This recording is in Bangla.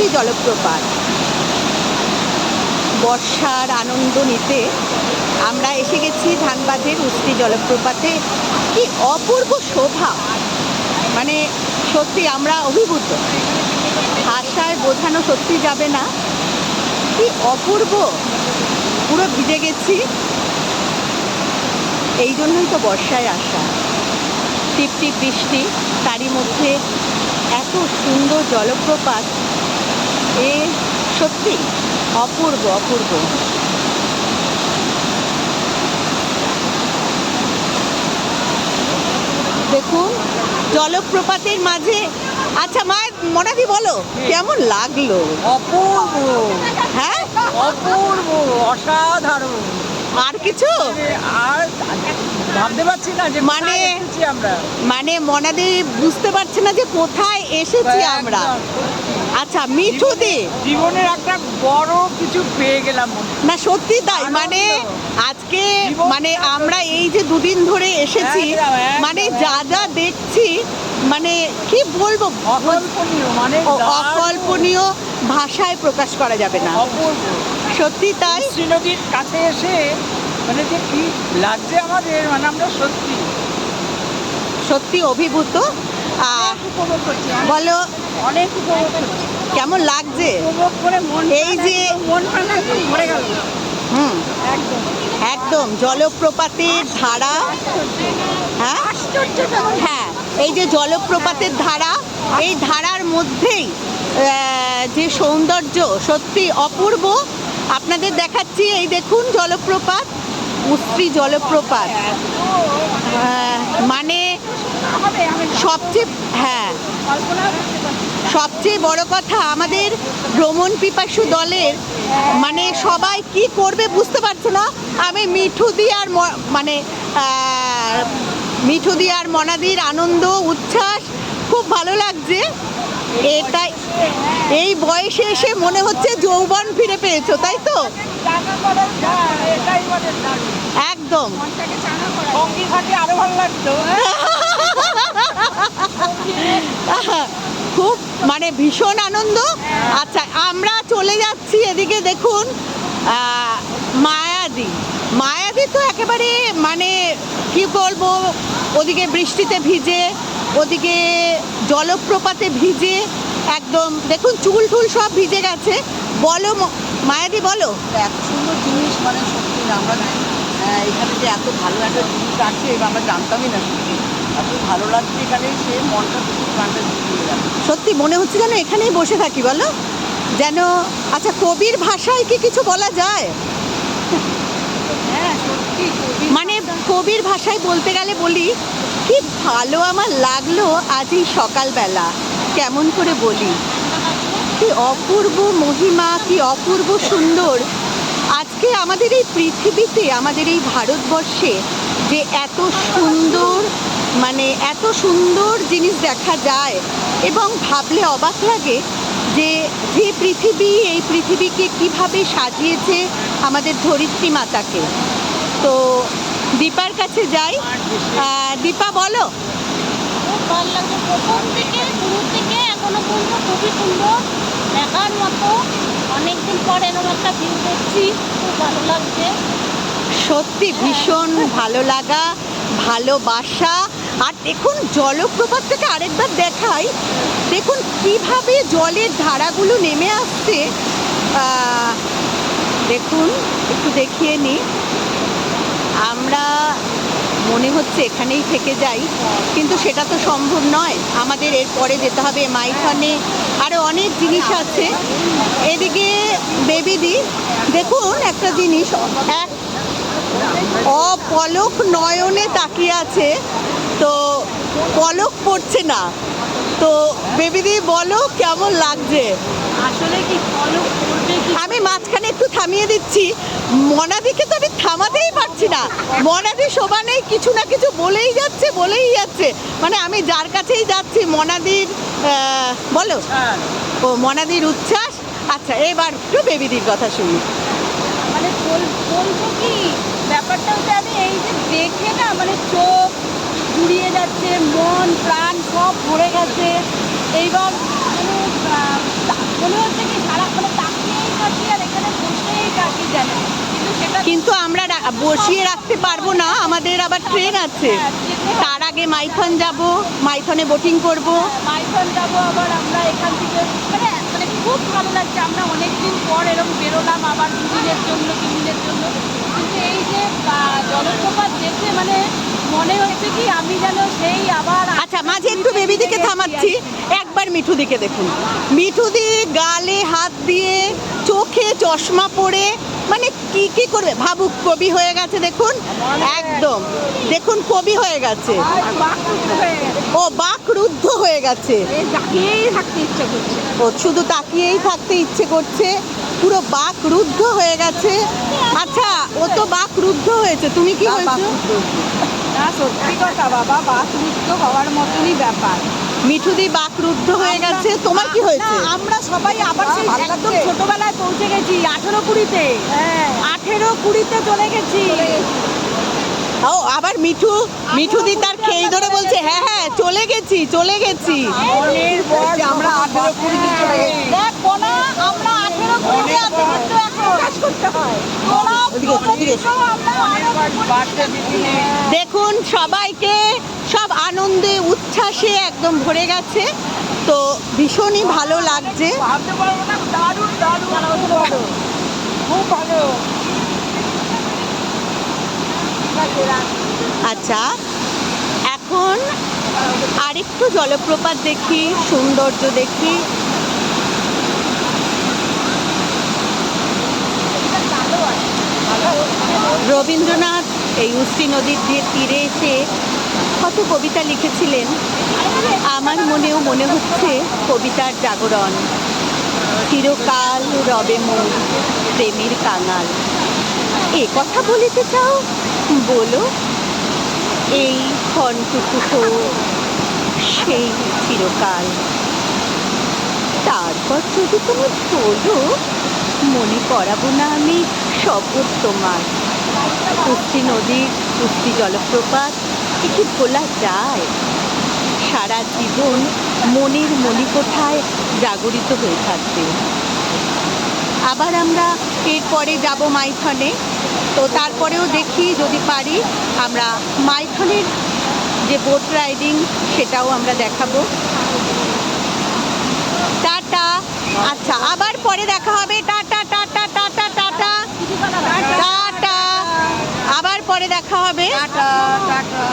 উস্তি জলপ্রপাত। বর্ষার আনন্দ নিতে আমরা এসে গেছি ধানবাদের উস্তি জলপ্রপাতে। কি অপূর্ব শোভা! মানে সত্যি আমরা অভিভূত। ভাষায় বোঝানো সত্যি যাবে না। কি অপূর্ব! পুরো ভিজে গেছি। এই জন্যই তো বর্ষায় আসা। টিপ টিপ বৃষ্টি, তারই মধ্যে এত সুন্দর জলপ্রপাত। এ সত্যি অপূর্ব অপূর্ব। দেখুন জলপ্রপাতের মাঝে আচ্ছা মা মনাদি বলো কেমন লাগল? অপূর্ব। হ্যাঁ? অপূর্ব অসাধারণ। আর কিছু? আর ভাবতে পারছি না যে মানে- আমরা। মানে মনাদি বুঝতে পারছে না যে কোথায় এসেছি আমরা। একদম, সত্যি। আচ্ছা জীবনের একটা বড় কিছু পেয়ে গেলাম না সত্যি তাই। মানে আজকে মানে আমরা এই যে দুদিন ধরে এসেছি একদম, একদম, মানে যা যা দেখছি মানে কি বলব? অকল্পনীয় মানে অকল্পনীয় ভাষায় প্রকাশ করা যাবে না। সত্যি তাই। শ্রীনদীর কাছে এসে মানে যে কি লাগছে আমাদের মানে আমরা সত্যি। সত্যি অভিভূত? উপভোগ করছি বলো। অনেক উপভোগ করছি। কেমন লাগছে? উপভোগ করে মন এই যে- মন প্রাণ ভরে গেল। হুম। একদম। একদম জলপ্রপাতের ধারা। হ্যাঁ? হ্যাঁ এই যে জলপ্রপাতের ধারা এই ধারার মধ্যেই যে সৌন্দর্য সত্যি অপূর্ব আপনাদের দেখাচ্ছি এই দেখুন জলপ্রপাত উস্ত্রি জলপ্রপাত। আহ, মানে সবচেয়ে হ্যাঁ সবচেয়ে বড় কথা আমাদের ভ্রমণ পিপাসু দলের মানে সবাই কি করবে বুঝতে পারছ না? আমি মিঠু দি আর মানে মিঠু দি আর মনাদির আনন্দ উচ্ছ্বাস খুব ভালো লাগছে। এটাই এই বয়সে এসে মনে হচ্ছে যৌবন ফিরে পেয়েছ, তাই তো? একদম। আরও ভালো লাগতো খুব মানে ভীষণ আনন্দ। আচ্ছা আমরা চলে যাচ্ছি এদিকে দেখুন মায়াদি। মায়াদি তো একেবারে মানে কি বলব, ওদিকে বৃষ্টিতে ভিজে, ওদিকে জলপ্রপাতে ভিজে একদম দেখুন চুল টুল সব ভিজে গেছে। বলো মায়াদি বলো। এত সুন্দর জিনিস মানে সত্যি আমরা এখানে যে এত ভালো একটা জিনিস আছে বা আমরা জানতামই না এত ভালো লাগছে এখানে সে মনটা প্রাণটা সত্যি মনে হচ্ছে যেন এখানেই বসে থাকি বলো। যেন আচ্ছা কবির ভাষায় কি কিছু বলা যায়? হ্যাঁ সত্যি মানে কবির ভাষায় বলতে গেলে বলি কি ভালো আমার লাগল আজ এই সকালবেলা। কেমন করে বলি? কি অপূর্ব মহিমা, কি অপূর্ব সুন্দর। আজকে আমাদের এই পৃথিবীতে, আমাদের এই ভারতবর্ষে যে এত সুন্দর মানে এত সুন্দর জিনিস দেখা যায় এবং ভাবলে অবাক লাগে যে যে পৃথিবী এই পৃথিবীকে কীভাবে সাজিয়েছে আমাদের ধরিত্রী মাতাকে। তো দীপার কাছে যাই। দীপা বলো। প্রথম পর্যন্ত খুবই সুন্দর দেখার মতো। অনেকদিন পর এরকম একটা ভিউ দেখছি খুব ভালো লাগছে। সত্যি ভীষণ ভালো লাগা ভালোবাসা আর দেখুন জলপ্রপাতটাকে আরেকবার দেখাই। দেখুন কীভাবে জলের ধারাগুলো নেমে আসছে। দেখুন একটু দেখিয়ে নিই। আমরা মনে হচ্ছে এখানেই থেকে যাই, কিন্তু সেটা তো সম্ভব নয়। আমাদের এরপরে যেতে হবে মাইথনে। আরও অনেক জিনিস আছে। এদিকে বেবিদি দেখুন একটা জিনিস, এক অপলক নয়নে তাকিয়ে আছে। তো পলক পড়ছে না। তো বেবিদি বলো কেমন লাগছে? আমি মাঝখানে একটু থামিয়ে দিচ্ছি। মনাদিকে তো আমি থামাতেই পারছি না। মনাদি সমানেই কিছু না কিছু বলেই যাচ্ছে বলেই যাচ্ছে। মানে আমি যার কাছেই যাচ্ছি মনাদির বলো? ও মনাদির উচ্ছ্বাস। আচ্ছা এবার একটু বেবিদির কথা শুনি। মানে বল- বলব কি? ব্যাপারটা হচ্ছে আমি এই যে দেখে না মানে চোখ জুড়িয়ে যাচ্ছে মন প্রাণ সব ভরে গেছে। এইবার মানে মনে হচ্ছে কি তাকিয়েই আর এখানে বসেই যেন কিন্তু আমরা বসিয়ে রাখতে পারব না আমাদের আবার ট্রেন আছে। হ্যাঁ, তার আগে মাইথন যাব মাইথনে বোটিং করব। হ্যাঁ, মাইথন যাব আবার আমরা এখান থেকে মানে মানে খুব ভালো লাগছে আমরা অনেকদিন পর এরকম বেরোলাম আবার দুদিনের জন্য তিন দিনের জন্য। কিন্তু এই যে জলপ্রপাত দেখে মানে মনে হচ্ছে কি আমি যেন সেই আবার আচ্ছা মাঝে একটু বেবি দিকে থামাচ্ছি। একবার মিঠু দিকে দেখুন। মিঠু দি গালে হাত দিয়ে চোখে চশমা পরে মানে কি কি করবে? ভাবুক কবি হয়ে গেছে দেখুন। একদম। দেখুন কবি হয়ে গেছে। ও বাক রুদ্ধ হয়ে গেছে। তাকিয়েই থাকতে ইচ্ছে করছে। ও শুধু তাকিয়েই থাকতে ইচ্ছে করছে। পুরো বাক রুদ্ধ হয়ে গেছে। আচ্ছা ও তো বাক রুদ্ধ হয়েছে। তুমি কি হয়েছে। না সত্যি কথা বাবা বাসরুদ্ধ হওয়ার মতনই ব্যাপার। মিঠুদি বাক রুদ্ধ হয়ে গেছে? তোমার কি হয়েছে? আমরা সবাই আবার সেই একদম ছোটবেলায় পৌঁছে গেছি আঠেরো কুড়িতে। আঠেরো কুড়িতে চলে গেছি। ও আবার মিঠু মিঠুদি তার খেই ধরে বলছে হ্যাঁ হ্যাঁ চলে গেছি চলে গেছি। আমরা আঠেরো কুড়িতে চলে গেছি। দেখ আমরা আঠেরো কুড়িতে করতে হয়। দেখুন সবাইকে সব আনন্দে, উচ্ছ্বাসে একদম ভরে গেছে। তো ভীষণই ভালো লাগছে। আচ্ছা এখন আরেকটু জলপ্রপাত দেখি, সৌন্দর্য দেখি। রবীন্দ্রনাথ এই উস্তি নদীর তীরে এসে কত কবিতা লিখেছিলেন, আমার মনেও মনে হচ্ছে কবিতার জাগরণ। চিরকাল রবে মন প্রেমের কাঙাল। এ কথা বলিতে চাও? বলো। এই কণ্ঠটুকু সেই চিরকাল। তারপর যদি তুমি বলো মনে করাবো না আমি শপথ তোমার। কুস্তি নদী কুস্তি জলপ্রপাত এ কি ভোলা যায়। সারা জীবন মনের মণিকোঠায় জাগরিত হয়ে থাকবে। আবার আমরা এরপরে যাব মাইথনে। তো তারপরেও দেখি, যদি পারি, আমরা মাইথনের যে বোট রাইডিং, সেটাও আমরা দেখাবো। টাটা! আচ্ছা আবার পরে দেখা হবে। Tata tata tata tata tata আবার পরে দেখা হবে। টাটা